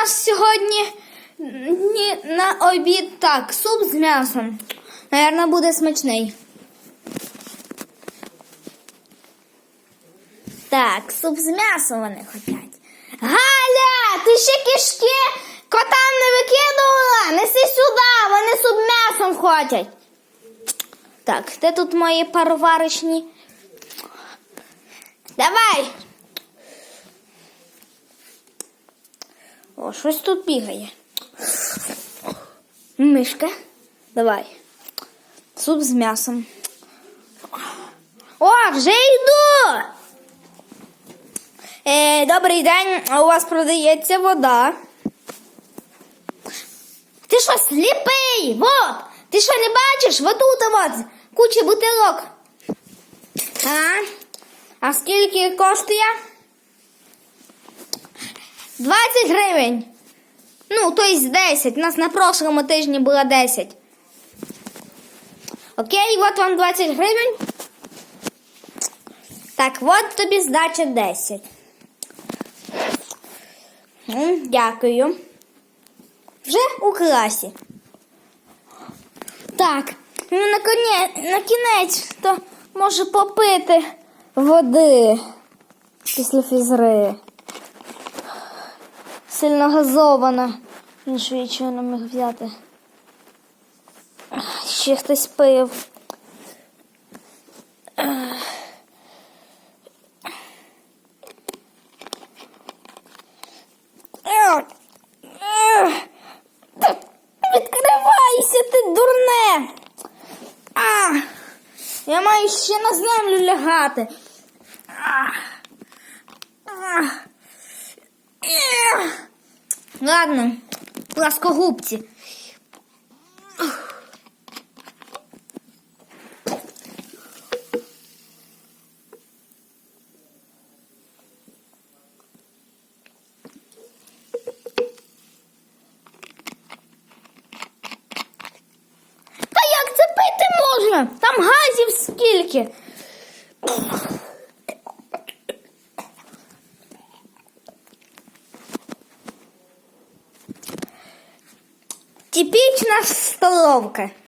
нас сьогодні ні, на обід так, суп з м'ясом. Наверно, буде смачний. Так, суп з м'ясом вони хочуть. Галя, ти ще кишки котам не викидувала? Неси сюди, вони суп м'ясом хочуть. Так, де тут мої пароварочні? Давай. О, щось тут бігає. Мишка. Давай. Суп з м'ясом. О, вже йду. Е, добрий день, у вас продається вода. Ти що, сліпий? Вот! Ти що не бачиш? Вот тут от куча бутилок. А? А скільки коштує? 20 гривень. Ну, то есть 10. У нас на прошлому тижні було 10. Окей, от вам 20 гривень. Так, от тобі здача 10. Ну, Дякую. Вже у класі. Так, ну на, коне, на кінець то може попити води після фізри. Сильно газована. Іншого нічого не міг взяти. Ще хтось пив. Відкривайся, ти дурне. А, я маю ще на землю лягати. А, а. Ладно, пласкогубці. Та як це пити можна? Там газів скільки. Типічна столовка.